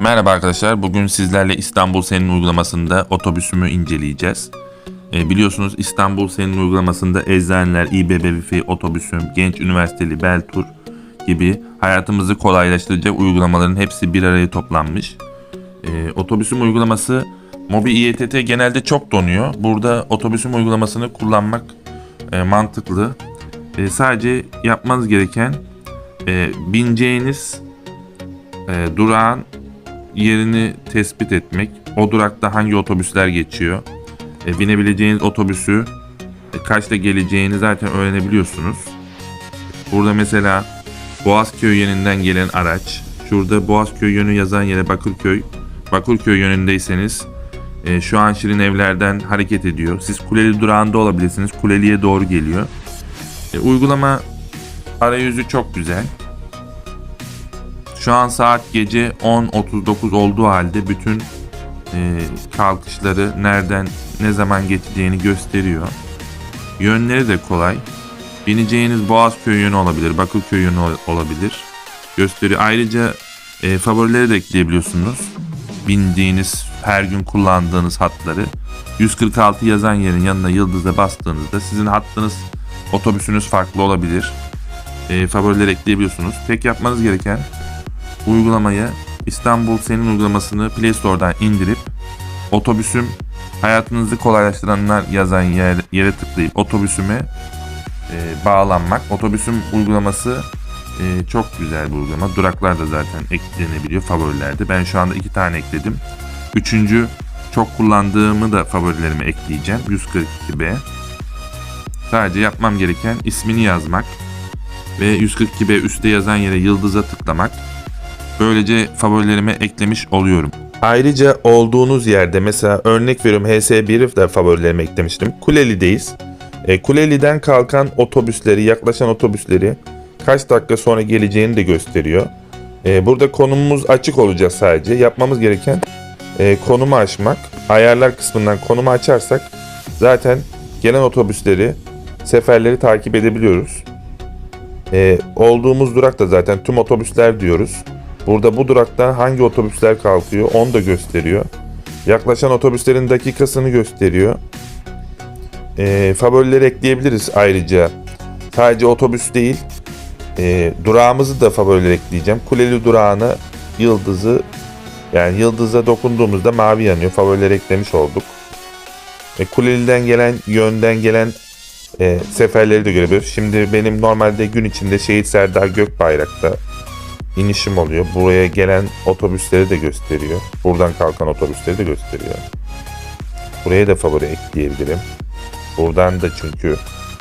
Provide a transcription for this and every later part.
Merhaba arkadaşlar. Bugün sizlerle İstanbul Senin uygulamasında otobüsümü inceleyeceğiz. Ee, biliyorsunuz İstanbul Senin uygulamasında eczaneler, İBB Wi-Fi, otobüsüm, Genç Üniversiteli, Beltur gibi hayatımızı kolaylaştıracak uygulamaların hepsi bir araya toplanmış. Ee, otobüsüm uygulaması Mobi İETT genelde çok donuyor. Burada otobüsüm uygulamasını kullanmak e, mantıklı. E, sadece yapmanız gereken e, bineceğiniz e, durağın yerini tespit etmek, o durakta hangi otobüsler geçiyor, e, binebileceğiniz otobüsü e, kaçta geleceğini zaten öğrenebiliyorsunuz. Burada mesela Boğazköy yönünden gelen araç, şurada Boğazköy yönü yazan yere Bakırköy, Bakırköy yönündeyseniz e, şu an Şirin Evler'den hareket ediyor. Siz Kuleli durağında olabilirsiniz, Kuleli'ye doğru geliyor. E, uygulama arayüzü çok güzel. Şu an saat gece 10.39 olduğu halde bütün e, kalkışları nereden ne zaman geçeceğini gösteriyor. Yönleri de kolay. Bineceğiniz Boğazköy yönü olabilir, Bakırköy yönü ol- olabilir. Gösteriyor. Ayrıca e, favorileri de ekleyebiliyorsunuz. Bindiğiniz, her gün kullandığınız hatları. 146 yazan yerin yanına yıldıza bastığınızda sizin hattınız, otobüsünüz farklı olabilir. E, favorileri ekleyebiliyorsunuz. Tek yapmanız gereken uygulamayı İstanbul Senin uygulamasını Play Store'dan indirip otobüsüm hayatınızı kolaylaştıranlar yazan yer, yere tıklayıp otobüsüme e, bağlanmak. Otobüsüm uygulaması e, çok güzel bir uygulama. Duraklar da zaten eklenebiliyor favorilerde. Ben şu anda iki tane ekledim. Üçüncü çok kullandığımı da favorilerime ekleyeceğim. 142B. Sadece yapmam gereken ismini yazmak ve 142B üstte yazan yere yıldıza tıklamak. Böylece favorilerime eklemiş oluyorum. Ayrıca olduğunuz yerde mesela örnek veriyorum HS1'i de favorilerime eklemiştim. Kuleli'deyiz. E, Kuleli'den kalkan otobüsleri, yaklaşan otobüsleri kaç dakika sonra geleceğini de gösteriyor. E, burada konumumuz açık olacak sadece. Yapmamız gereken e, konumu açmak. Ayarlar kısmından konumu açarsak zaten gelen otobüsleri, seferleri takip edebiliyoruz. E, olduğumuz durak da zaten tüm otobüsler diyoruz. Burada bu durakta hangi otobüsler kalkıyor onu da gösteriyor. Yaklaşan otobüslerin dakikasını gösteriyor. E, favorileri ekleyebiliriz ayrıca. Sadece otobüs değil. E, durağımızı da favoriler ekleyeceğim. Kuleli durağına yıldızı yani yıldıza dokunduğumuzda mavi yanıyor. Favorileri eklemiş olduk. E, Kuleli'den gelen yönden gelen e, seferleri de görebiliyoruz. Şimdi benim normalde gün içinde Şehit Serdar Gökbayrak'ta inişim oluyor. Buraya gelen otobüsleri de gösteriyor. Buradan kalkan otobüsleri de gösteriyor. Buraya da favori ekleyebilirim. Buradan da çünkü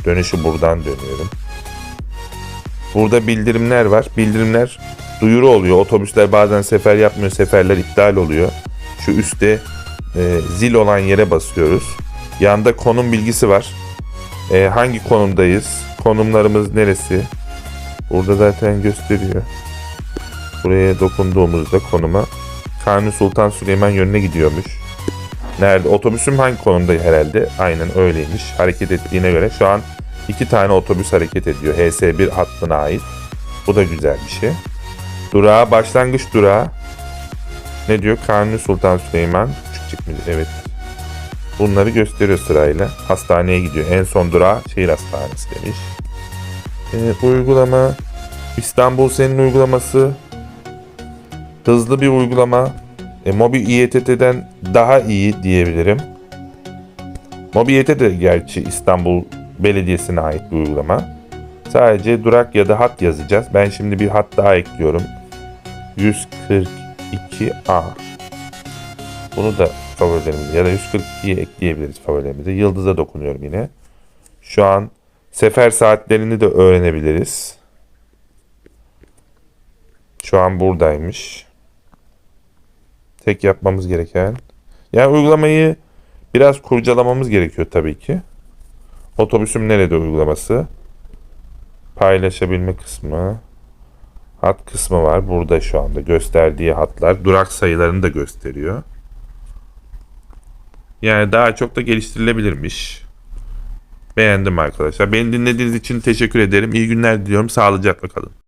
dönüşü buradan dönüyorum. Burada bildirimler var. Bildirimler duyuru oluyor. Otobüsler bazen sefer yapmıyor. Seferler iptal oluyor. Şu üstte e, zil olan yere basıyoruz. Yanda konum bilgisi var. E, hangi konumdayız? Konumlarımız neresi? Burada zaten gösteriyor. Buraya dokunduğumuzda konuma Kanuni Sultan Süleyman yönüne gidiyormuş. Nerede? Otobüsüm hangi konumda herhalde? Aynen öyleymiş. Hareket ettiğine göre şu an iki tane otobüs hareket ediyor. HS1 hattına ait. Bu da güzel bir şey. Durağı başlangıç durağı. Ne diyor? Kanuni Sultan Süleyman. Küçük mü? Evet. Bunları gösteriyor sırayla. Hastaneye gidiyor. En son durağı şehir hastanesi demiş. Ee, uygulama İstanbul Senin uygulaması hızlı bir uygulama. E, Mobi İETT'den daha iyi diyebilirim. Mobi İETT de gerçi İstanbul Belediyesi'ne ait bir uygulama. Sadece durak ya da hat yazacağız. Ben şimdi bir hat daha ekliyorum. 142A. Bunu da favorilerimize ya da 142'ye ekleyebiliriz favorilerimize. Yıldıza dokunuyorum yine. Şu an sefer saatlerini de öğrenebiliriz. Şu an buradaymış. Tek yapmamız gereken. Yani uygulamayı biraz kurcalamamız gerekiyor tabii ki. Otobüsüm nerede uygulaması? Paylaşabilme kısmı. Hat kısmı var. Burada şu anda gösterdiği hatlar. Durak sayılarını da gösteriyor. Yani daha çok da geliştirilebilirmiş. Beğendim arkadaşlar. Beni dinlediğiniz için teşekkür ederim. İyi günler diliyorum. Sağlıcakla kalın.